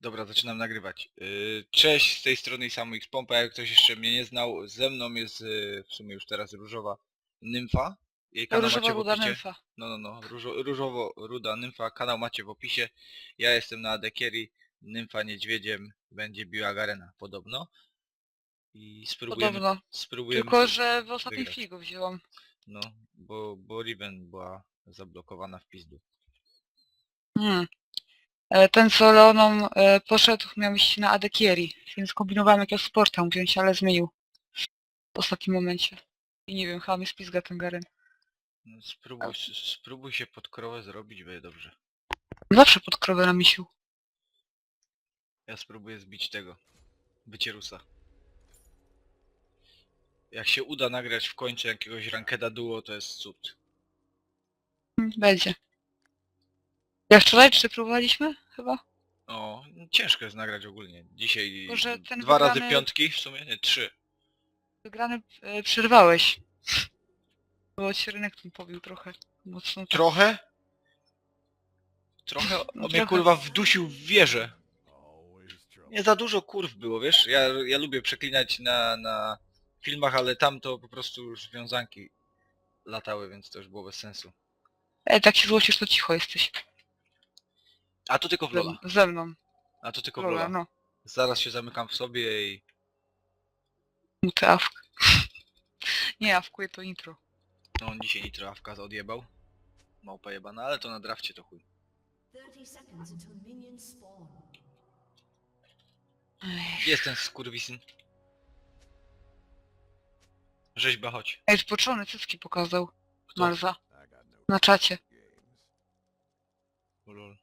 Dobra, zaczynam nagrywać. Yy, Cześć, z tej strony Samu X Pompa, jak ktoś jeszcze mnie nie znał, ze mną jest yy, w sumie już teraz różowa nymfa. Jej kanał Różowa macie w ruda opisie. nymfa. No, no, no, różo, różowo ruda nymfa, kanał macie w opisie. Ja jestem na Adekieri, nymfa niedźwiedziem będzie biła Garena, podobno. I spróbujemy, Podobno. spróbujemy, Tylko, że w ostatniej wygrać. chwili go wzięłam. no, bo, bo Riven była zablokowana w pizdu. Hmm. E, Ten co Leoną e, poszedł miał iść na Adekieri, więc kombinowałem jakiego sporta mu wziąć, ale zmienił. W ostatnim momencie. I nie wiem, chyba mnie spizga ten Garen. Spróbuj, spróbuj się pod krowę zrobić, będzie dobrze. Zawsze pod krowę na misiu. Ja spróbuję zbić tego. Wycierusa. Jak się uda nagrać w końcu jakiegoś rankeda duo, to jest cud. Hmm, Będzie. Jak wczoraj, czy próbowaliśmy? Chyba? O, ciężko jest nagrać ogólnie. Dzisiaj Może ten dwa razy wygrany- piątki, w sumie nie, trzy. Wygrany e, przerwałeś. Bo ci rynek tu pobił trochę. Mocno. tak. Trochę? Trochę on No mnie trochę. kurwa wdusił w wieżę. Nie za dużo kurw było, wiesz? Ja, ja lubię przeklinać na, na filmach, ale tam to po prostu już wiązanki latały, więc to już było bez sensu. Ej, tak się złocisz, to cicho jesteś. A to tylko w Lola. Ze, mną. A to tylko w Lola. no. Zaraz się zamykam w sobie i... Mutę awk. Nie, awkuję to intro. No on dzisiaj nitro awka odjebał. Małpa jebana, ale to na drafcie to chuj. 30 seconds until minions spawn. Ej. Gdzie jest ten skurwisyn? Rzeźba, chodź. Ej, zboczony cycki pokazał. Kto? Malza. Na czacie. O lol.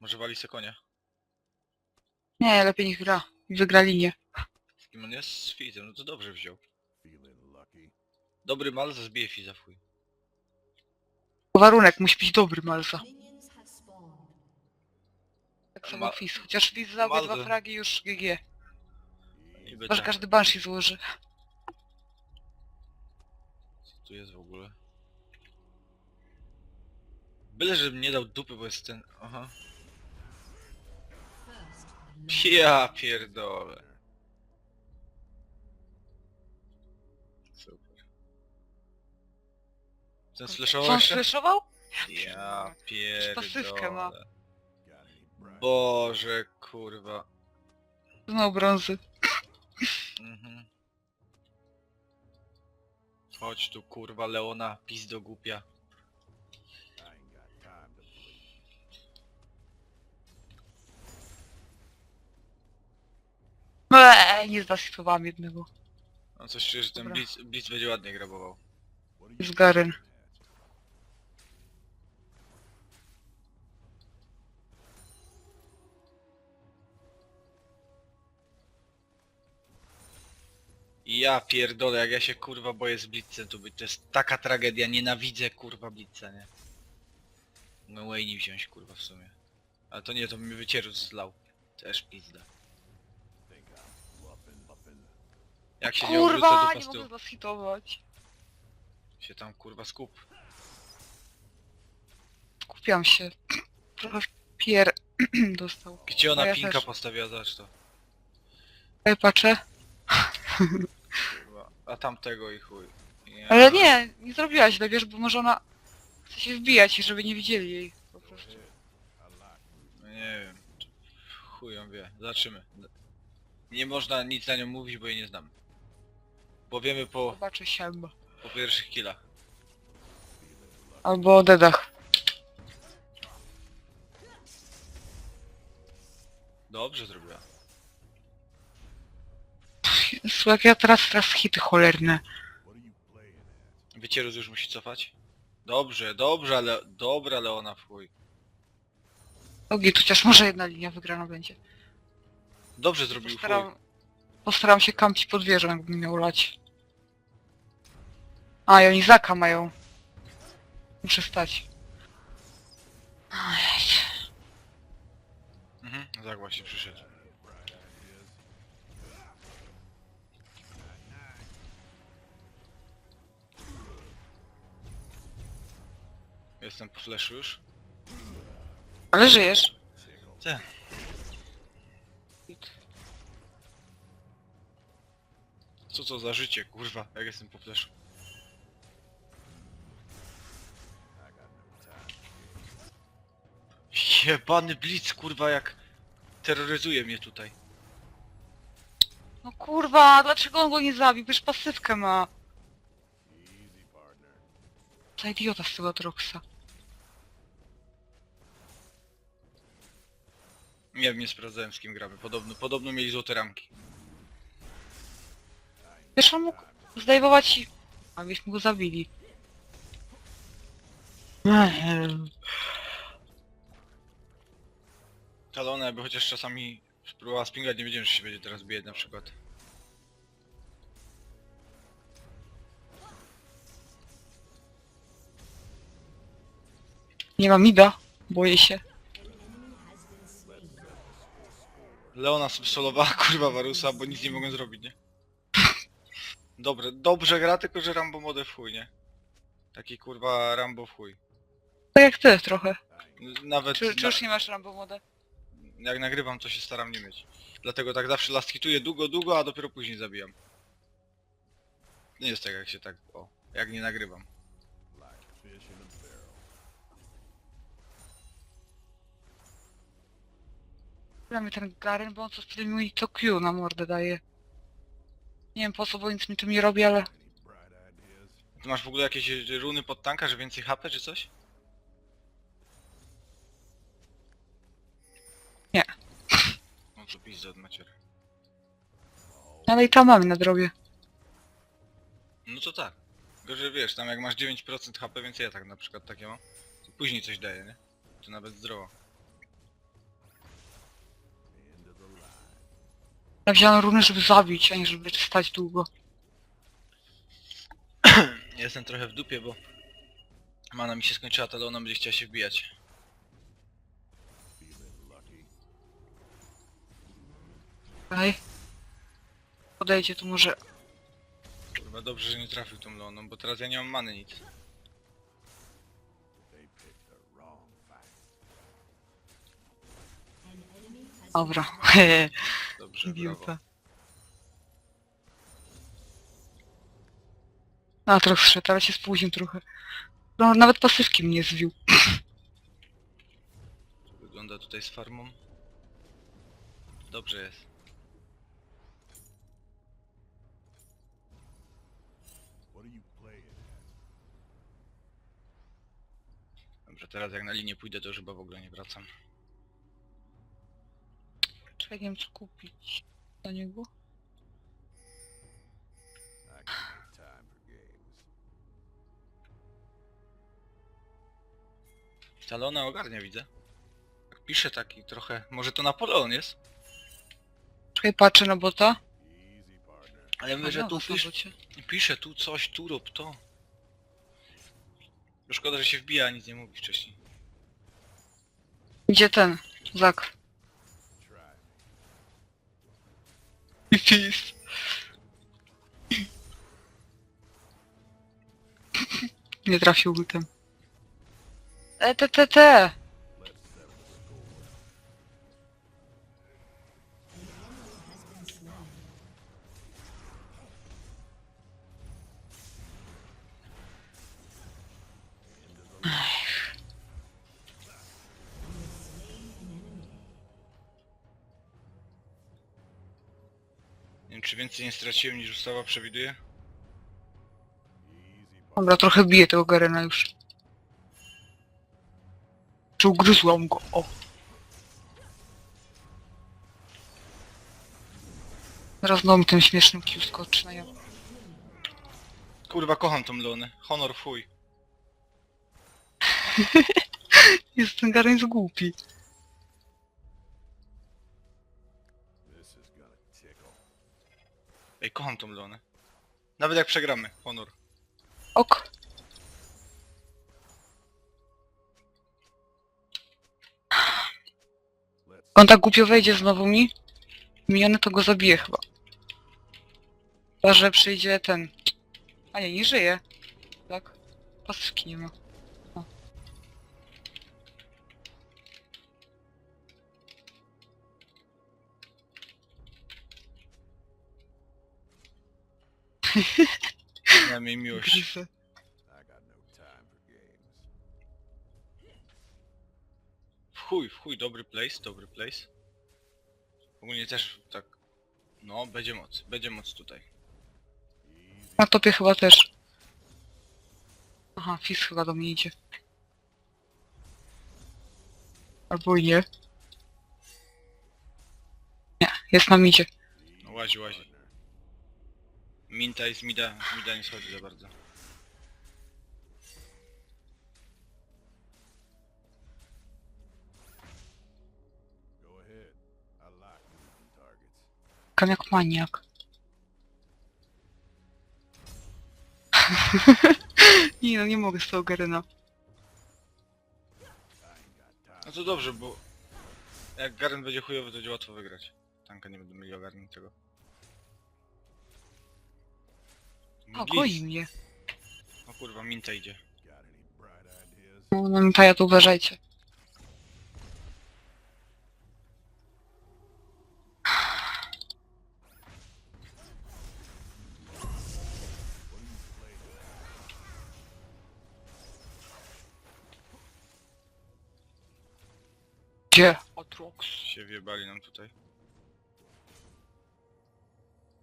Może wali se konia. Nie, lepiej niech gra. I wygra linię. Z kim on jest? Z Fizem, no to dobrze wziął. Dobry mal zbije Fiza w chuj. Warunek musi być dobry Malza. Tak samo Ma- Fizz. Chociaż Fizz za Malzy. fragi już GG. Niby Chyba, że tak. każdy Banshee złoży. Co tu jest w ogóle? Byle, żebym nie dał dupy, bo jest ten... Aha. Ja pierdolę. Ten on jeszcze? slashował? Ja pasywkę ma. pierdolę. Boże kurwa. Znowu brązy. Mhm. Chodź tu kurwa Leona, pizdo głupia. Eee, nie zasitowałam jednego. No coś czuję, że ten Dobra. Blitz, Blitz będzie ładnie grabował. Z Garen. Ja pierdolę, jak ja się kurwa boję z Blitzem tu być. To jest taka tragedia, nienawidzę kurwa Blitza, nie? Mogę Wayne wziąć kurwa w sumie. Ale to nie, to mi wycieru zlał. Też pizda. Jak się nie obrócę Kurwa, do nie mogę zasitować. się tam kurwa skup. Skupiam się. Trochę pier... dostał. Gdzie ona No ja pinka też. postawiła, zobacz to. Ej, patrzę. Kurwa. A tamtego i chuj. Ja... Ale nie, nie zrobiła źle, wiesz, bo może ona chce się wbijać, żeby nie widzieli jej. Po prostu. No nie wiem. Chuj ją wie. Zobaczymy. Nie można nic na nią mówić, bo jej nie znam. Bo wiemy po, Zobaczę się. po pierwszych killach. Albo o dedach. Dobrze zrobiła. Jak ja teraz, teraz hity cholerne. Wycierus już musi cofać? Dobrze, dobrze, ale... Dobra, ale ona w chuj. Ogi, chociaż może jedna linia wygrana będzie. Dobrze zrobił chuj. Postaram, postaram się kampić pod wieżą, jakbym miał lać. A, i oni Zaka mają. Muszę stać. Ojej. Mhm, tak właśnie przyszedł. Jestem po flashu już. Ale żyjesz. Tak. Co to za życie, kurwa, jak jestem po flashu. Jebany blitz, kurwa, jak terroryzuje mnie tutaj. No kurwa, dlaczego on go nie zabił? Przecież pasywkę ma. Za idiota z tego Troxa. Nie wiem, nie sprawdzałem z kim gramy. Podobno, podobno mieli złote ramki. Wiesz, on mógł zdejmować i... A byśmy go zabili. Talona jakby chociaż czasami spróbowała spingać, nie wiedziałem, że się będzie teraz bijać na przykład. Nie ma mida. Boję się. Leona sobie solowała kurwa Warusa, bo nic nie mogłem zrobić, nie? Dobre, dobrze gra, tylko że Rambo mode w chuj, nie? Taki kurwa Rambo w chuj. Tak jak ty trochę. Nawet Czy, czy na, już nie masz Rambo modę? jak nagrywam, to się staram nie mieć. Dlatego tak zawsze last hituję długo, długo, a dopiero później zabijam. Nie jest tak jak się tak, o, jak nie nagrywam. Mnie ten Garen, bo on co wtedy mi to Q na mordę daje. Nie wiem po co, bo nic mi tu nie robi, ale... Ty masz w ogóle jakieś runy pod tanka, że więcej HP czy coś? Nie. No co pizza od maciery. Ale i tam mamy na drobie. No to tak. Że wiesz, tam jak masz 9% HP, więc ja tak na przykład takie mam. To później coś daje, nie? To nawet zdrowo. Ja wziąłem runy, żeby zabić, a nie żeby stać długo. Jestem trochę w dupie, bo mana mi się skończyła, to ona będzie chciała się wbijać. Daj. Podejdzie tu może... Kurwa dobrze, że nie trafił tą Leoną, bo teraz ja nie mam many nic. Dobra. Dobrze. Idiota. A, trochę wszedł, ale się spóźnił trochę. No, nawet pasywki mnie zwił. Wygląda tutaj z farmą. Dobrze jest. Dobrze, teraz jak na linię pójdę, to już chyba w ogóle nie wracam. Czekaj, nie wiem co kupić. Do niego? Talona ogarnia, widzę. Jak pisze taki trochę... Może to Napoleon jest? Czekaj, patrzę na bota. Ale mówię, że no, tu pisz, pisze tu coś, tu rób to. To Szkoda, że się wbija, a nic nie mówi wcześniej. Gdzie ten? Zak. Pis. Nie trafił ultem. E, te, te, te! Czy więcej nie straciłem niż ustawa przewiduje? Dobra, trochę bije tego Garena już. Czy ugryzłam go? O! Teraz znowu mi ten śmieszny Q skoczy na ja. Kurwa, kocham tą Leonę. Honor chuj. Jest ten Garen jest głupi. Kocham tą Leonę. Nawet jak przegramy, honor. Ok. On tak głupio wejdzie znowu mi. Miniony to go zabije chyba. Chyba, że przyjdzie ten... A nie, nie żyje. Tak. Pasywki nie ma. Na mnie miłość. W chuj, w chuj, dobry place, dobry place. Ogólnie też tak... No, będzie moc, będzie moc tutaj. Na topie chyba też. Aha, Fizz chyba do mnie idzie. Albo i nie. Nie, jest na midzie. No łazi, łazi. Minta z mida, z mida nie schodzi za bardzo. Kam jak maniak. nie no, nie mogę z tego Garyna. No to dobrze, bo... Jak Garen będzie chujowy, to będzie łatwo wygrać. Tanka nie będą mieli ogarnić Blitz. goi mnie. O kurwa, Minta idzie. No, no Mitaja to uważajcie. Gdzie? Atrox. Się wjebali nam tutaj.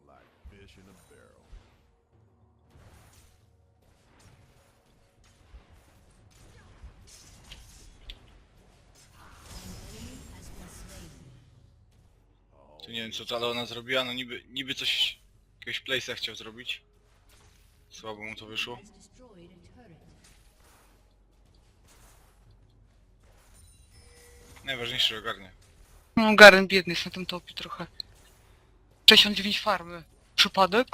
Like fish in a barrel. Nie wiem co ta Leona zrobiła, no niby, niby coś... Jakiegoś place'a chciał zrobić. Słabo mu to wyszło. Najważniejsze, że ogarnie. No Garen biedny jest na tym topie trochę. 69 farmy. Przypadek?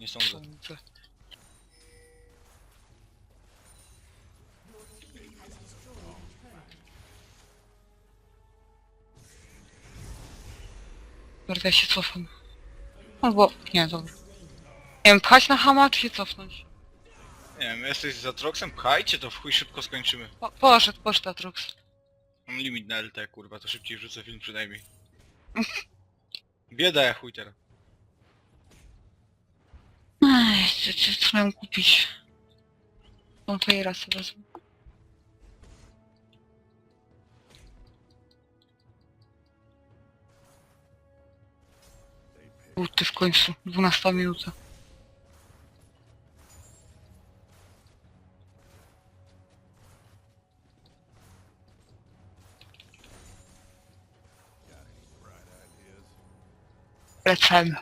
Nie sądzę. Sądzę. Dobra, ja się cofam. Albo... Nie, dobra. Nie wiem, pchać na hama, czy się cofnąć? Nie wiem, jesteś za Troxem? Pchajcie to w chuj szybko skończymy. Po, poszedł, poszedł Atrox. Mam limit na LT, kurwa, to szybciej wrzucę film przynajmniej. Bieda ja chuj teraz. Ej, co, co, co miałem kupić? Jej raz wezmę. Buty w końcu, 12 minuta. Lecemy.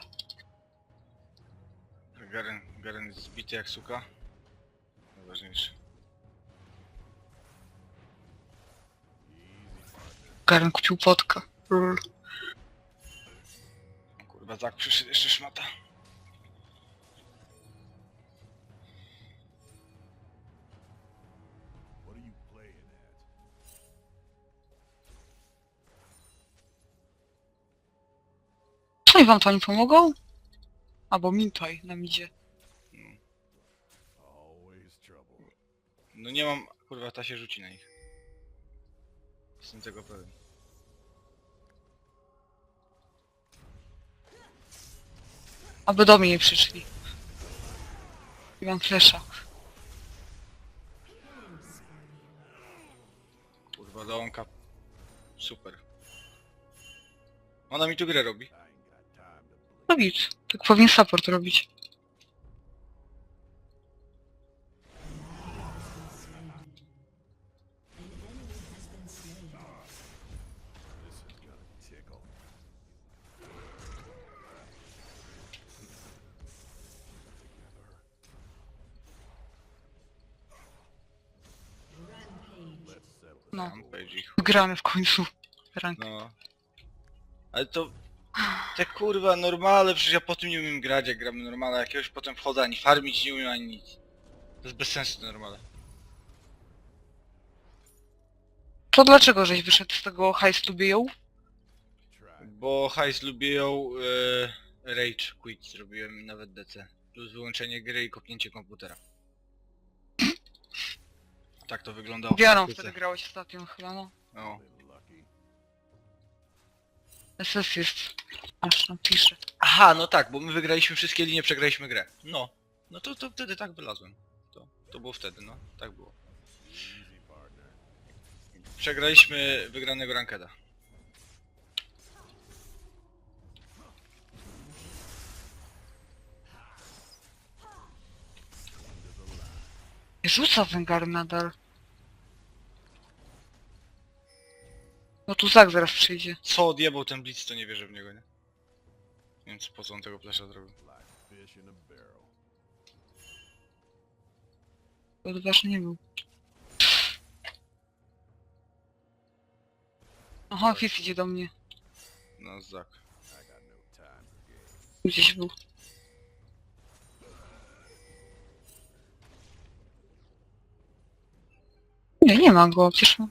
Garen, Garen jest zbity jak suka. Najważniejsze. Garen kupił podkę. Lol. Kurwa, tak przyszedł jeszcze szmata. I wam to nie pomogą? Albo Mintaj nam idzie. No nie mam, kurwa, ta się rzuci na nich. Jestem tego pewien. Aby do mnie nie przyszli. I mam flesza. Kurwa, Leonka. Super. Ona mi tu grę robi. No nic, tak powinien support robić. No, Rampage wygramy w końcu. Rank. No. Ale to... Te kurwa normale, przecież ja po tym nie umiem grać jak gramy normale, jakiegoś potem wchodzę ani farmić nie umiem ani nic. To jest bez sensu te normale. To dlaczego żeś wyszedł z tego hajs lubią? Bo hajs lubią e, Rage Quit zrobiłem i nawet DC. Plus wyłączenie gry i kopnięcie komputera. Tak to wyglądało w Wianą praktyce. wtedy grałeś ostatnio chyba, no. No. SS jest. Aż napiszę. Aha, no tak, bo my wygraliśmy wszystkie linie, przegraliśmy grę. No. No to, to wtedy tak wylazłem. To, to było wtedy, no. Tak było. Przegraliśmy wygranego rankeda. Rzuca węgar nadal. No tu Zak zaraz przyjdzie. Co odjebał ten blitz, to nie wierzę w niego, nie? Nie wiem co, po co on tego flesza zrobił. Odważny nie był. Aha, Fizz idzie do mnie. No, Zak. Gdzieś był. Nie, nie ma go, przecież ma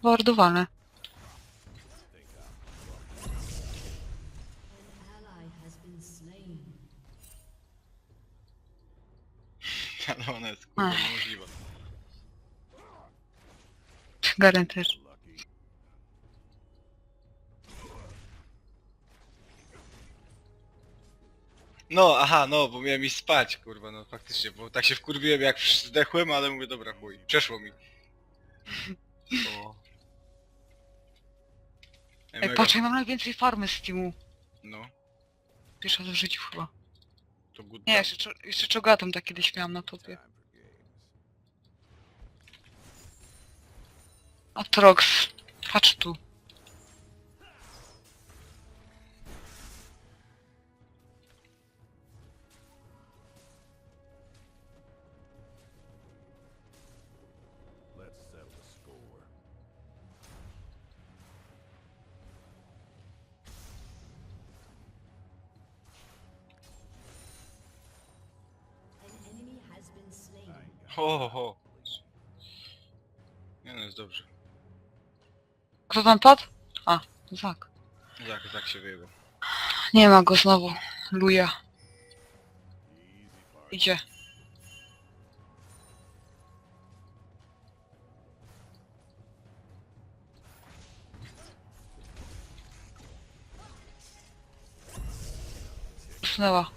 slain. Ale ona jest kurwa Ach. niemożliwa. Garen też. No, aha, no, bo miałem iść spać, kurwa, no faktycznie, bo tak się wkurwiłem jak zdechłem, ale mówię, dobra, chuj, przeszło mi. O. Ej, Ej, mega. patrz, ja mam najwięcej farmy z teamu. No, Pierwszy raz w życiu chyba. to good Nie, job. jeszcze, czo- jeszcze czogatom tak kiedyś miałam na topie. Atrox. Patrz tu. Ho, ho, ho. Nie no, jest dobrze. Kto tam padł? A, Zak. Zak, tak się wyjebał. Nie ma go znowu. Luja. Idzie. Usnęła.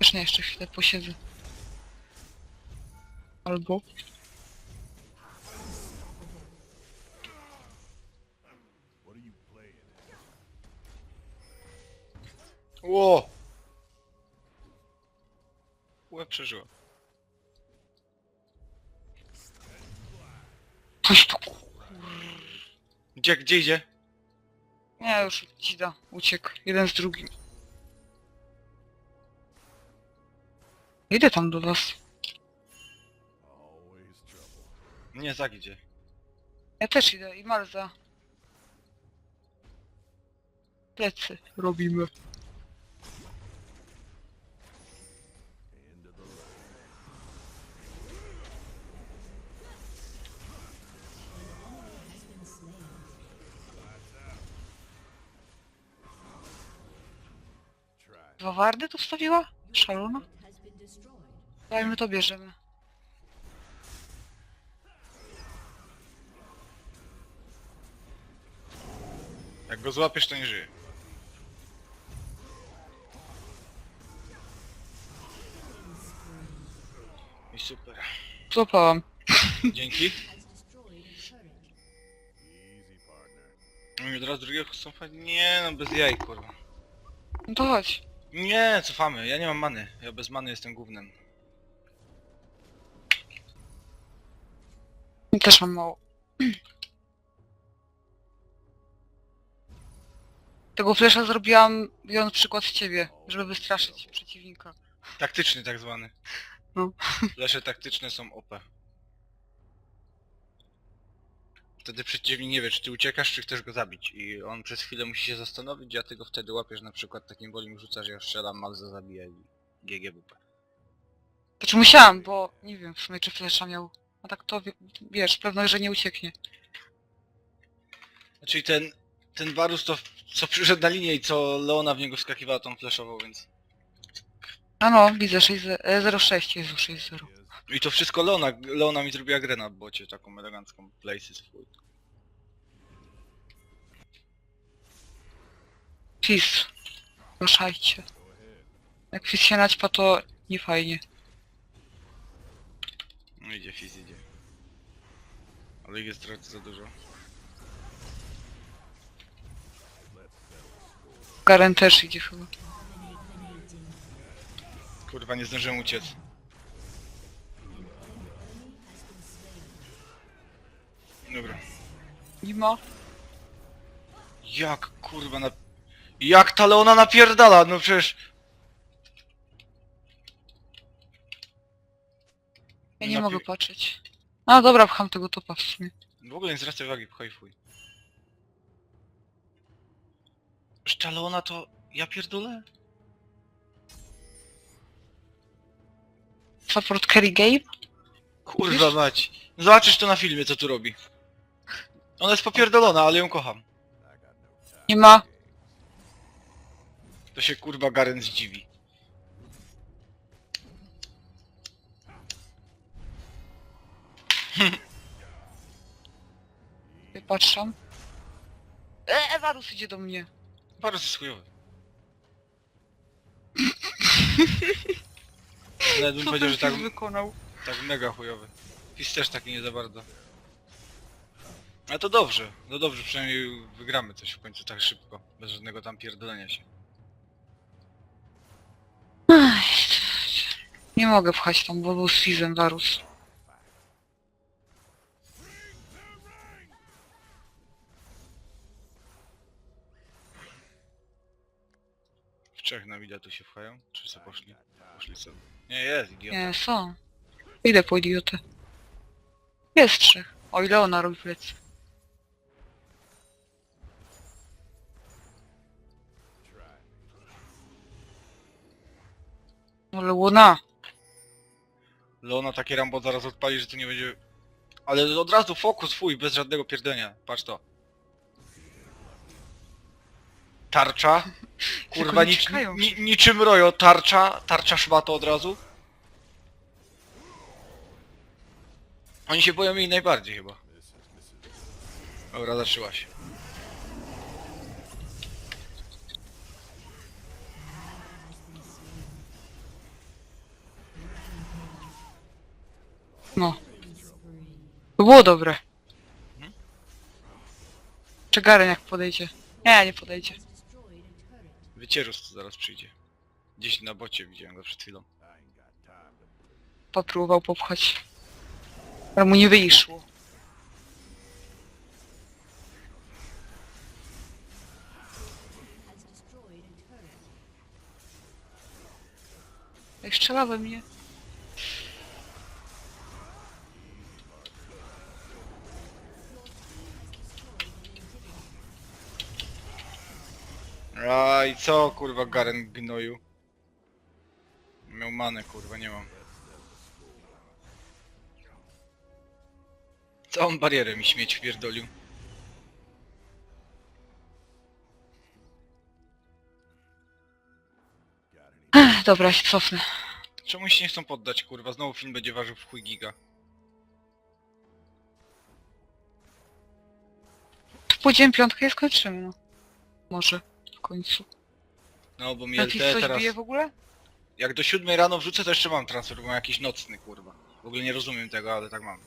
Już nie, jeszcze chwilę posiedzę. Albo... Ło! Łeb przeżyła. Coś tu... Gdzie, gdzie idzie? Nie, już ci da. Uciekł. Jeden z drugim. Idę tam do was. Nie, Zak idzie. Ja też idę i Marza. Plecy robimy. Dwa wardy tu wstawiła? Szalona? Dajmy to bierzemy. Jak go złapiesz, to nie żyje. I super. Złapałam. Dzięki. I od razu drugiego fajnie. Nie no, bez jaj, kurwa. No to chodź. Nie, cofamy. Ja nie mam many. Ja bez many jestem głównym. Ja Też mam mało. Tego flesza zrobiłam biorąc przykład z ciebie, żeby wystraszyć przeciwnika. Taktyczny tak zwany. No. Lesze taktyczne są OP. Wtedy przeciwnik nie wie, czy ty uciekasz, czy chcesz go zabić. I on przez chwilę musi się zastanowić, a ty go wtedy łapiesz na przykład takim wolim rzucasz, ja strzelam, Malza zabija i GGWP. Znaczy musiałam, bo nie wiem w sumie czy flesza miał. A tak to wie- wiesz, pewność, że nie ucieknie. Znaczy ten ten Varus to co przyszedł na linię i co Leona w niego wskakiwała tą flashową, więc... A no, widzę 6, e, 06, Jezu 6-0. I to wszystko Leona, Leona mi zrobiła grę na bocie, taką elegancką places swój. Fizz. Ruszajcie. Jak Fizz się naćpa, to nie fajnie. No idzie Fizz, idzie. Ale ich jest trochę za dużo. Garen też idzie chyba. Kurwa, nie zdążyłem uciec. Dobra. Ma. Jak kurwa na... Jak ta Leona napierdala, no przecież... Ja nie Napi- mogę patrzeć. No dobra, pcham tego topa w sumie. W ogóle nie zwracaj uwagi, pchaj fuj. Leona to... Ja pierdolę? Support carry game? Kurwa mać. Zobaczysz to na filmie, co tu robi. Ona jest popierdolona, ale ją kocham. Nie ma. To się kurwa Garen zdziwi. Wypatrzam. Eee, Varus idzie do mnie. Bardzo jest chujowy. Nawet bym powiedział, że tak, wykonał? tak mega chujowy. Fizz też taki nie za bardzo. Ale to dobrze, no dobrze, przynajmniej wygramy coś w końcu tak szybko, bez żadnego tam pierdolenia się. Nie mogę pchać tam, bo był Fizzem Varus. Trzech na widać tu się wchają? Czy co poszli? Poszli sobie. Nie, jest idiota. Nie, są. Idę po idiotę. Jest trzech. O ile ona robi me. Ale łona. Leona takie Rambo zaraz odpali, że tu nie będzie... Ale od razu fokus fuj, bez żadnego pierdenia. Patrz to. Tarcza. Kurwa, nic, czekają ni, niczym rojo, tarcza, tarcza szmato od razu. Oni się boją jej najbardziej chyba. Dobra, zaczęła się. No. To było dobre. Mhm. Czy Garen jak podejdzie? Nie, nie podejdzie. Wycierus tu zaraz przyjdzie. Gdzieś na bocie widziałem go przed chwilą. Popróbował popchać. Ale mu nie wyszło. Jak strzela we mnie. A i co kurwa Garen gnoju? Miał manę kurwa, nie mam. Całą barierę mi śmieć wpierdolił. Ech, dobra, się cofnę. Czemu się nie chcą poddać kurwa? Znowu film będzie ważył w chuj giga. Pójdziemy piątkę i skończymy, no. Może. Końcu. No bo mi Jakiś LT coś teraz... bije w ogóle? Jak do siódmej rano wrzucę to jeszcze mam transfer, bo mam jakiś nocny kurwa. W ogóle nie rozumiem tego, ale tak mam.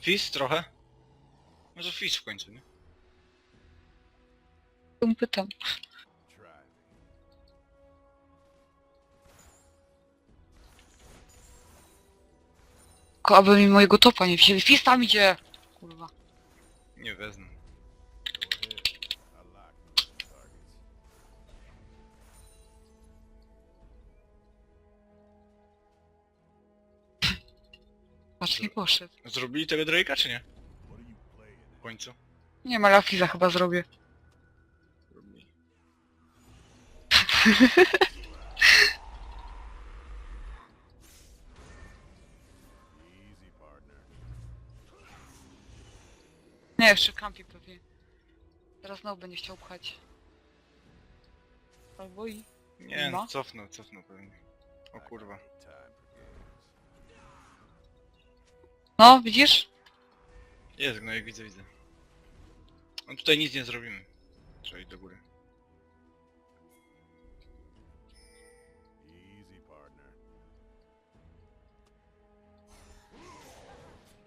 Fizz trochę? To Fizz w końcu, nie? Tu pytam. Tylko aby mi mojego topa nie wzięli. Fist tam idzie! Kurwa. Nie wezmę. Patrz, nie poszedł. Zrobili tego Drake'a czy nie? W końcu? Nie ma Lafiza chyba zrobię. Zrobili. Nie, jeszcze kampi pewnie. Teraz znowu będzie chciał pchać. Albo i... Nie, Ma? no, cofnął, cofnął pewnie. O kurwa. No, widzisz? Jest gnojek, widzę, widzę. No tutaj nic nie zrobimy. Trzeba iść do góry. Easy, partner.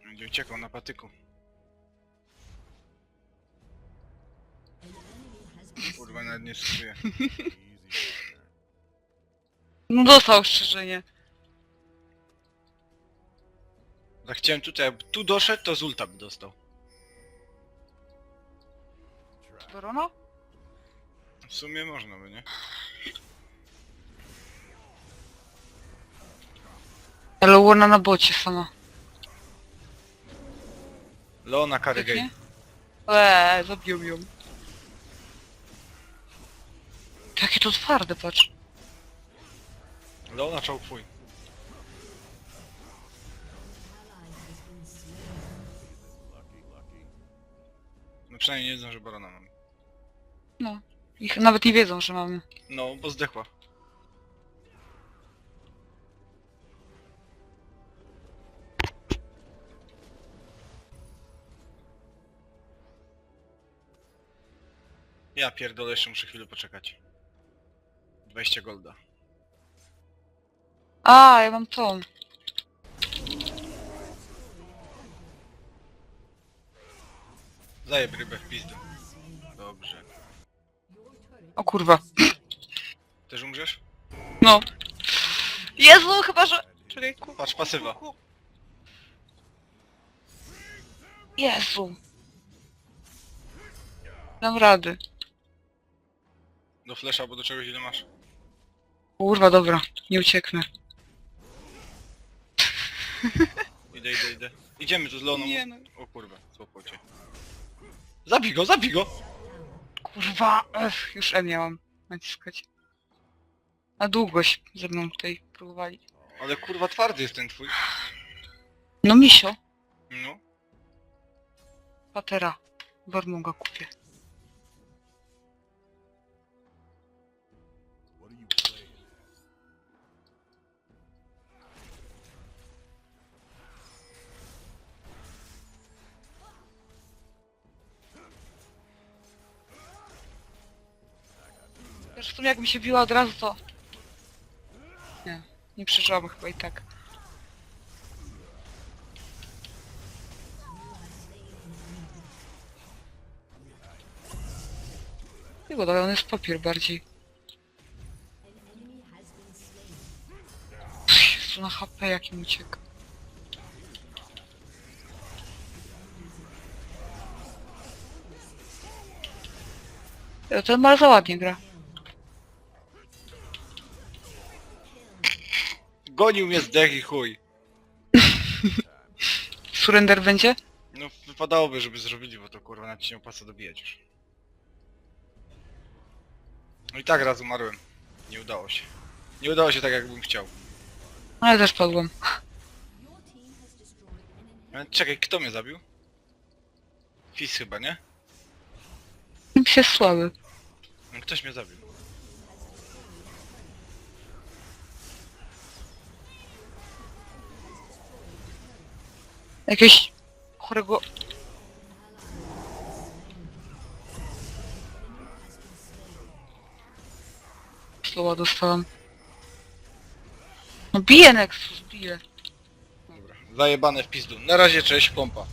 Będzie uciekał na patyku. Kurwa, nawet nie skrzyje. Easy, partner. No dostał ostrzeżenie. Tak chciałem tutaj, jakby tu doszedł, to z ulta by dostał. Corona? W sumie można by, nie? Ale Łona na bocie sama. Leona Karygej. Eee, zabił ją. Jakie to twarde, patrz. Leona czołg twój. Przynajmniej nie wiedzą, że barona mam. No. Ich nawet nie wiedzą, że mamy. No, bo zdechła. Ja pierdolę, jeszcze muszę chwilę poczekać. 20 golda. A, ja mam tą. Zajeb rybę w pizdu. Dobrze. O kurwa. Też umrzesz? No. Jezu, chyba że... Czekaj, ku... Patrz, pasywa. ku- Jezu. Dam rady. Do flesza albo do czegoś ile masz? Kurwa, dobra. Nie ucieknę. Idę, idę, idę. Idziemy tu z Leoną. Nie no. O kurwa, złapał cię. Zabij go, zabij go! Kurwa. Ech, już E miałam naciskać. Na długość ze mną tutaj próbowali. Ale kurwa twardy jest ten twój. No misio. No. Patera. Barmuga kupię. W sumie jakby się biła od razu to... Nie, nie przeżyłam chyba i tak. Chyba dalej, on jest papier bardziej. Jezu, na HP jakim ucieka. Ten bardzo ładnie gra. Gonił mnie zdech i chuj. Surrender będzie? No wypadałoby, żeby zrobili, bo to kurwa nawet się nie opłaca dobijać już. No i tak raz umarłem. Nie udało się. Nie udało się tak jakbym chciał. Ale też padłem. Ale czekaj, kto mnie zabił? Fizz chyba, nie? Jest słaby. No, Ktoś mnie zabił. Jakieś chorego... Słowa dostałam. No bije Nexus, bije. Dobra. Zajebane w pizdu. Na razie cześć, pompa.